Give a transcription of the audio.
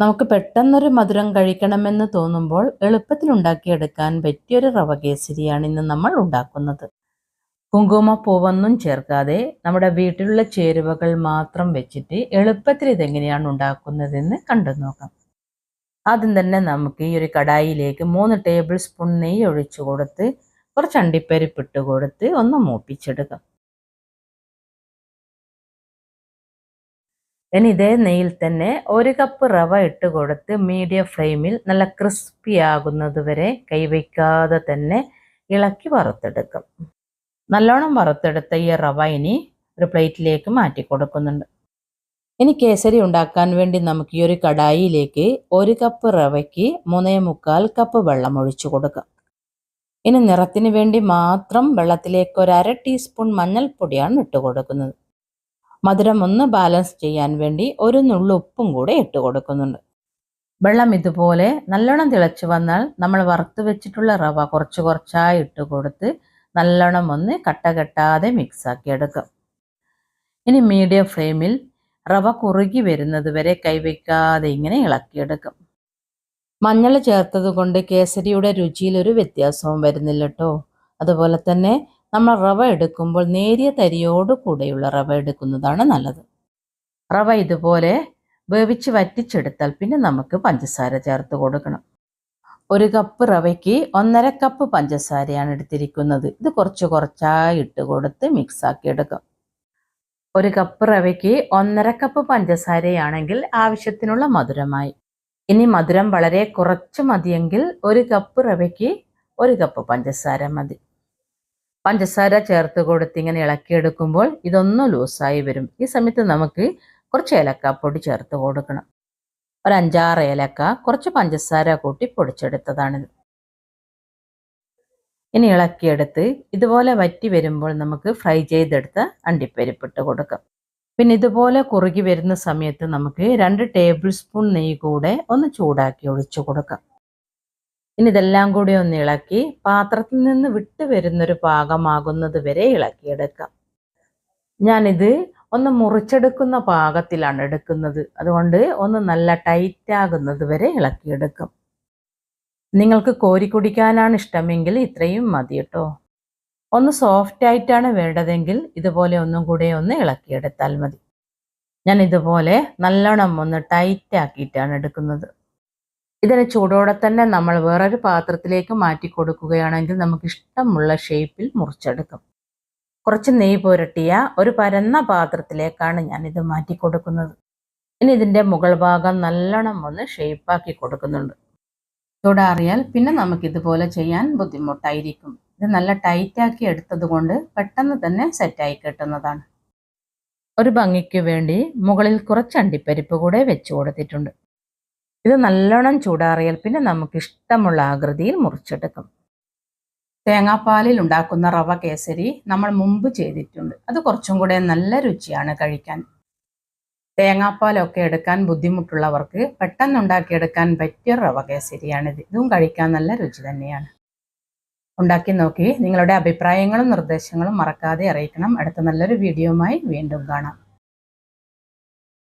നമുക്ക് പെട്ടെന്നൊരു മധുരം കഴിക്കണമെന്ന് തോന്നുമ്പോൾ എളുപ്പത്തിൽ ഉണ്ടാക്കിയെടുക്കാൻ പറ്റിയൊരു റവ കേസരിയാണ് ഇന്ന് നമ്മൾ ഉണ്ടാക്കുന്നത്. കുങ്കുമപ്പൂവൊന്നും ചേർക്കാതെ നമ്മുടെ വീട്ടിലുള്ള ചേരുവകൾ മാത്രം വെച്ചിട്ട് എളുപ്പത്തിൽ ഇതെങ്ങനെയാണ് ഉണ്ടാക്കുന്നതെന്ന് കണ്ടു നോക്കാം. ആദ്യം തന്നെ നമുക്ക് ഈ ഒരു കടായിലേക്ക് മൂന്ന് ടേബിൾ സ്പൂൺ നെയ്യ് ഒഴിച്ചു കൊടുത്ത് കുറച്ച് അണ്ടിപ്പരിപ്പിട്ട് കൊടുത്ത് ഒന്ന് മൂപ്പിച്ചെടുക്കാം. ഇനി ഇതേ നെയ്യിൽ തന്നെ ഒരു കപ്പ് റവ ഇട്ട് കൊടുത്ത് മീഡിയം ഫ്ലെയിമിൽ നല്ല ക്രിസ്പി ആകുന്നത് വരെ കൈവയ്ക്കാതെ തന്നെ ഇളക്കി വറുത്തെടുക്കും. നല്ലോണം വറുത്തെടുത്ത ഈ റവ ഇനി ഒരു പ്ലേറ്റിലേക്ക് മാറ്റി കൊടുക്കുന്നുണ്ട്. ഇനി കേസരി ഉണ്ടാക്കാൻ വേണ്ടി നമുക്ക് ഈ ഒരു കടായിയിലേക്ക് ഒരു കപ്പ് റവയ്ക്ക് മൂന്നേ മുക്കാൽ കപ്പ് വെള്ളം ഒഴിച്ചു കൊടുക്കാം. ഇനി നിറത്തിന് വേണ്ടി മാത്രം വെള്ളത്തിലേക്ക് ഒരു അര ടീസ്പൂൺ മഞ്ഞൾപ്പൊടിയാണ് ഇട്ട് കൊടുക്കുന്നത്. മധുരം ഒന്ന് ബാലൻസ് ചെയ്യാൻ വേണ്ടി ഒരു നുള്ളു ഉപ്പും കൂടെ ഇട്ട് കൊടുക്കുന്നുണ്ട്. വെള്ളം ഇതുപോലെ നല്ലോണം തിളച്ചു വന്നാൽ നമ്മൾ വറുത്ത് വെച്ചിട്ടുള്ള റവ കുറച്ച് കുറച്ചായി ഇട്ട് കൊടുത്ത് നല്ലോണം ഒന്ന് കട്ട കെട്ടാതെ മിക്സാക്കി എടുക്കാം. ഇനി മീഡിയം ഫ്ലെയിമിൽ റവ കുറുകി വരുന്നത് വരെ കൈവയ്ക്കാതെ ഇങ്ങനെ ഇളക്കിയെടുക്കും മഞ്ഞൾ ചേർത്തത് കൊണ്ട് കേസരിയുടെ രുചിയിലൊരു വ്യത്യാസവും വരുന്നില്ല കേട്ടോ അതുപോലെ തന്നെ നമ്മൾ റവ എടുക്കുമ്പോൾ നേരിയ തരിയോട് കൂടെയുള്ള റവ എടുക്കുന്നതാണ് നല്ലത്. റവ ഇതുപോലെ വേവിച്ച് വറ്റിച്ചെടുത്താൽ പിന്നെ നമുക്ക് പഞ്ചസാര ചേർത്ത് കൊടുക്കണം. ഒരു കപ്പ് റവയ്ക്ക് ഒന്നര കപ്പ് പഞ്ചസാരയാണ് എടുത്തിരിക്കുന്നത്. ഇത് കുറച്ച് കുറച്ചായി ഇട്ട് കൊടുത്ത് മിക്സാക്കി എടുക്കാം. ഒരു കപ്പ് റവയ്ക്ക് ഒന്നര കപ്പ് പഞ്ചസാരയാണെങ്കിൽ ആവശ്യത്തിനുള്ള മധുരമായി. ഇനി മധുരം വളരെ കുറച്ച് മതിയെങ്കിൽ ഒരു കപ്പ് റവയ്ക്ക് ഒരു കപ്പ് പഞ്ചസാര മതി. പഞ്ചസാര ചേർത്ത് കൊടുത്ത് ഇങ്ങനെ ഇളക്കിയെടുക്കുമ്പോൾ ഇതൊന്നും ലൂസായി വരും. ഈ സമയത്ത് നമുക്ക് കുറച്ച് ഏലക്കാപ്പൊടി ചേർത്ത് കൊടുക്കണം. ഒരു അഞ്ചാറ് ഏലക്ക കുറച്ച് പഞ്ചസാര കൂട്ടി പൊടിച്ചെടുത്തതാണിത്. ഇനി ഇളക്കിയെടുത്ത് ഇതുപോലെ വറ്റി വരുമ്പോൾ നമുക്ക് ഫ്രൈ ചെയ്തെടുത്ത് അണ്ടിപ്പരിപ്പിട്ട് കൊടുക്കാം. പിന്നെ ഇതുപോലെ കുറുകി വരുന്ന സമയത്ത് നമുക്ക് രണ്ട് ടേബിൾ സ്പൂൺ നെയ്യ് കൂടെ ഒന്ന് ചൂടാക്കി ഒഴിച്ചു കൊടുക്കാം. ഇനി ഇതെല്ലാം കൂടി ഒന്ന് ഇളക്കി പാത്രത്തിൽ നിന്ന് വിട്ട് വരുന്നൊരു പാകമാകുന്നത് വരെ ഇളക്കിയെടുക്കാം. ഞാനിത് ഒന്ന് മുറിച്ചെടുക്കുന്ന പാകത്തിലാണ് എടുക്കുന്നത്. അതുകൊണ്ട് ഒന്ന് നല്ല ടൈറ്റ് ആകുന്നത് വരെ ഇളക്കിയെടുക്കും. നിങ്ങൾക്ക് കോരി കുടിക്കാനാണ് ഇഷ്ടമെങ്കിൽ ഇത്രയും മതി കേട്ടോ. ഒന്ന് സോഫ്റ്റ് ആയിട്ടാണ് വേണ്ടതെങ്കിൽ ഇതുപോലെ ഒന്നും കൂടെ ഒന്ന് ഇളക്കിയെടുത്താൽ മതി. ഞാൻ ഇതുപോലെ നല്ലോണം ഒന്ന് ടൈറ്റ് ആക്കിയിട്ടാണ് എടുക്കുന്നത്. ഇതിന് ചൂടോടെ തന്നെ നമ്മൾ വേറൊരു പാത്രത്തിലേക്ക് മാറ്റി കൊടുക്കുകയാണെങ്കിൽ നമുക്ക് ഇഷ്ടമുള്ള ഷേപ്പിൽ മുറിച്ചെടുക്കും. കുറച്ച് നെയ് പുരട്ടിയ ഒരു പരന്ന പാത്രത്തിലേക്കാണ് ഞാനിത് മാറ്റി കൊടുക്കുന്നത്. ഇനി ഇതിന്റെ മുകൾ ഭാഗം നല്ലോണം ഒന്ന് ഷേപ്പാക്കി കൊടുക്കുന്നുണ്ട്. ചൂടാറിയാൽ പിന്നെ നമുക്കിതുപോലെ ചെയ്യാൻ ബുദ്ധിമുട്ടായിരിക്കും. ഇത് നല്ല ടൈറ്റാക്കി എടുത്തത് കൊണ്ട് പെട്ടെന്ന് തന്നെ സെറ്റായി കിട്ടുന്നതാണ്. ഒരു ഭംഗിക്ക് വേണ്ടി മുകളിൽ കുറച്ച് അണ്ടിപ്പരിപ്പ് കൂടെ വെച്ച് കൊടുത്തിട്ടുണ്ട്. ഇത് നല്ലോണം ചൂടാറിയാൽ പിന്നെ നമുക്ക് ഇഷ്ടമുള്ള ആകൃതിയിൽ മുറിച്ചെടുക്കും. തേങ്ങാപ്പാലിൽ ഉണ്ടാക്കുന്ന റവ കേസരി നമ്മൾ മുമ്പ് ചെയ്തിട്ടുണ്ട്. അത് കുറച്ചും കൂടെ നല്ല രുചിയാണ് കഴിക്കാൻ. തേങ്ങാപ്പാലൊക്കെ എടുക്കാൻ ബുദ്ധിമുട്ടുള്ളവർക്ക് പെട്ടെന്ന് ഉണ്ടാക്കിയെടുക്കാൻ പറ്റിയ റവ കേസരിയാണിത്. ഇതും കഴിക്കാൻ നല്ല രുചി തന്നെയാണ്. ഉണ്ടാക്കി നോക്കി നിങ്ങളുടെ അഭിപ്രായങ്ങളും നിർദ്ദേശങ്ങളും മറക്കാതെ അറിയിക്കണം. അടുത്ത നല്ലൊരു വീഡിയോയുമായി വീണ്ടും കാണാം.